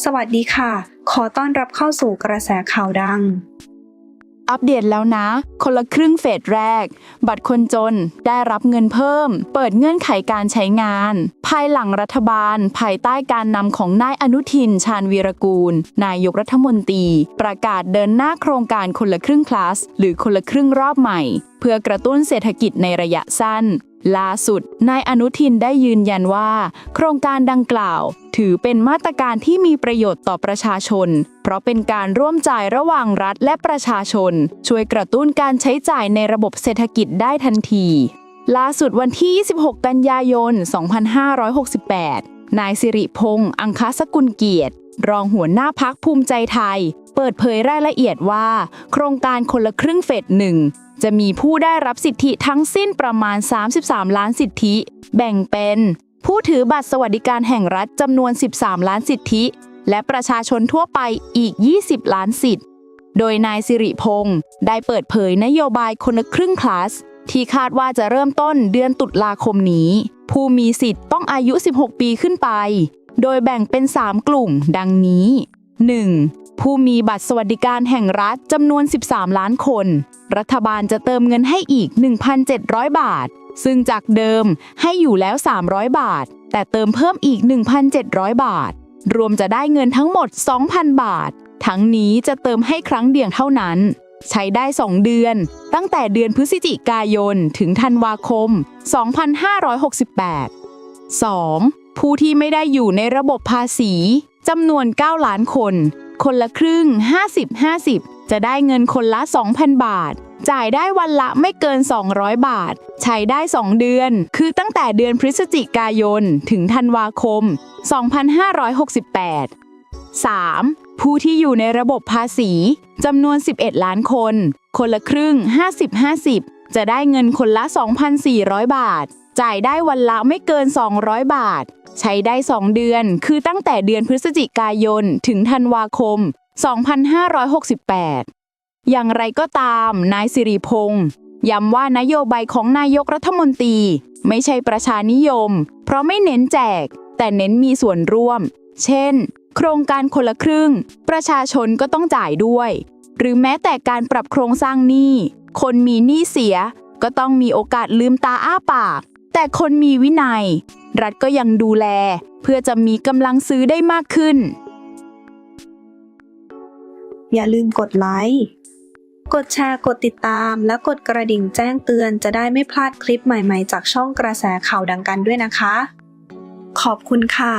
สวัสดีค่ะ ขอต้อนรับเข้าสู่กระแสข่าวดัง อัปเดตแล้วนะ คนละครึ่งเฟสแรก บัตรคนจนได้รับเงินเพิ่ม เปิดเงื่อนไขการใช้งาน ภายหลังรัฐบาล ภายใต้การนำของนายอนุทิน ชาญวีรกูล นายกรัฐมนตรี ประกาศเดินหน้าโครงการคนละครึ่งคลาส หรือคนละครึ่งรอบใหม่ เพื่อกระตุ้นเศรษฐกิจในระยะสั้น ล่าสุด นายอนุทินได้ยืนยันว่า โครงการดังกล่าว ถือเป็นมาตรการที่มีประโยชน์ต่อประชาชน เพราะเป็นการร่วมจ่ายระหว่างรัฐและประชาชน ช่วยกระตุ้นการใช้จ่ายในระบบเศรษฐกิจได้ทันที ล่าสุดวันที่ 26 กันยายน 2568 นายสิริพงษ์อังคสกุลเกียรติ รองหัวหน้าพักภูมิใจไทย เปิดเผยรายละเอียดว่า โครงการคนละครึ่งเฟสหนึ่งจะมีผู้ได้รับสิทธิทั้งสิ้นประมาณ 33 ล้านสิทธิ แบ่งเป็น ผู้ถือบัตรสวัสดิการแห่งรัฐจำนวน 13 ล้านสิทธิ และประชาชนทั่วไปอีก 20 ล้านสิทธิโดยนายสิริพงษ์ได้เปิดเผยนโยบายคนละครึ่งคลาส ที่คาดว่าจะเริ่มต้นเดือนตุลาคมนี้ ผู้มีสิทธิ์ต้องอายุ 16 ปีขึ้นไป โดยแบ่งเป็น 3 กลุ่ม ดังนี้ 1. ผู้มีบัตรสวัสดิการแห่งรัฐจำนวน 13 ล้านคน รัฐบาลจะเติมเงินให้อีก 1,700 บาท ซึ่งจากเดิมให้อยู่แล้ว 300 บาท แต่เติมเพิ่มอีก 1,700 บาท รวมจะได้เงินทั้งหมด 2,000 บาท ทั้งนี้จะเติมให้ครั้งเดียวเท่านั้น ใช้ได้ 2 เดือน ตั้งแต่เดือนพฤศจิกายน ถึงธันวาคม 2568 2. ผู้ที่ไม่ได้อยู่ในระบบภาษีจำนวน 9 ล้านคน คนละครึ่ง 50-50 จะได้เงินคนละ 2,000 บาท จ่ายได้วันละไม่เกิน 200 บาท ใช้ได้ 2 เดือน คือตั้งแต่เดือนพฤศจิกายน ถึงธันวาคม 2568 3. ผู้ที่อยู่ในระบบภาษีจำนวน 11 ล้านคน คนละครึ่ง 50-50 จะได้เงินคนละ 2,400 บาท จ่ายได้วันละไม่เกิน 200 บาท ใช้ได้ 2 เดือน คือตั้งแต่เดือนพฤศจิกายน ถึงธันวาคม 2568 อย่างไรก็ตาม นายสิริพงษ์ย้ำว่านโยบายของนายกรัฐมนตรี ไม่ใช่ประชานิยม เพราะไม่เน้นแจก แต่เน้นมีส่วนร่วม เช่น โครงการคนละครึ่ง ประชาชนก็ต้องจ่ายด้วย หรือแม้แต่การปรับโครงสร้างหนี้ คนมีหนี้เสีย ก็ต้องมีโอกาสลืมตาอ้าปาก แต่คนมีวินัย รัฐก็ยังดูแล เพื่อจะมีกำลังซื้อได้มากขึ้น อย่าลืมกดไลค์ กดแชร์ กดติดตาม และกดกระดิ่งแจ้งเตือนจะได้ไม่พลาดคลิปใหม่ๆ จากช่องกระแสข่าวดังกันด้วยนะคะ ขอบคุณค่ะ